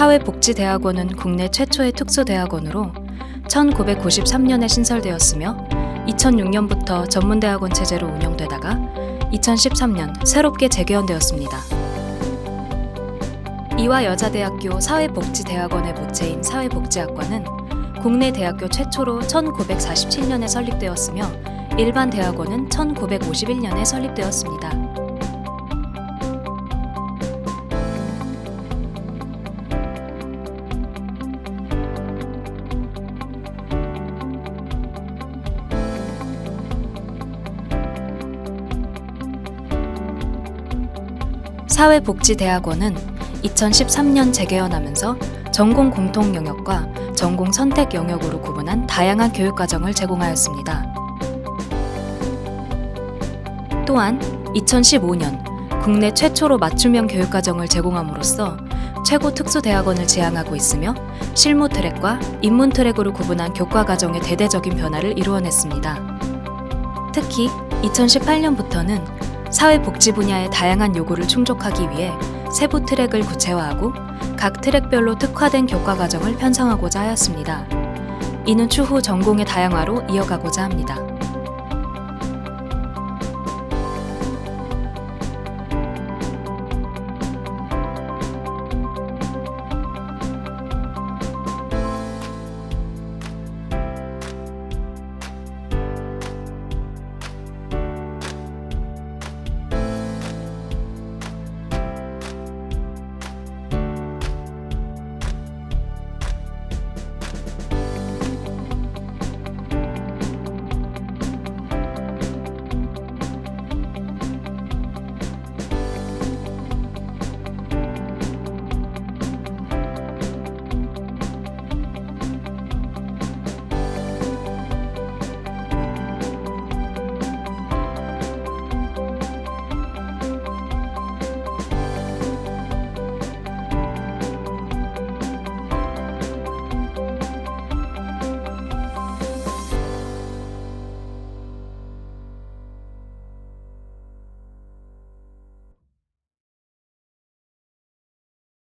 사회복지대학원은 국내 최초의 특수대학원으로 1993년에 신설되었으며 2006년부터 전문대학원 체제로 운영되다가 2013년 새롭게 재개원되었습니다. 이화 여자대학교 사회복지대학원의 모체인 사회복지학과는 국내 대학교 최초로 1947년에 설립되었으며 일반 대학원은 1951년에 설립되었습니다. 사회복지대학원은 2013년 재개원하면서 전공 공통 영역과 전공 선택 영역으로 구분한 다양한 교육 과정을 제공하였습니다. 또한 2015년 국내 최초로 맞춤형 교육 과정을 제공함으로써 최고 특수대학원을 지향하고 있으며 실무 트랙과 입문 트랙으로 구분한 교과 과정의 대대적인 변화를 이루어냈습니다. 특히 2018년부터는 사회복지 분야의 다양한 요구를 충족하기 위해 세부 트랙을 구체화하고 각 트랙별로 특화된 교과 과정을 편성하고자 하였습니다. 이는 추후 전공의 다양화로 이어가고자 합니다.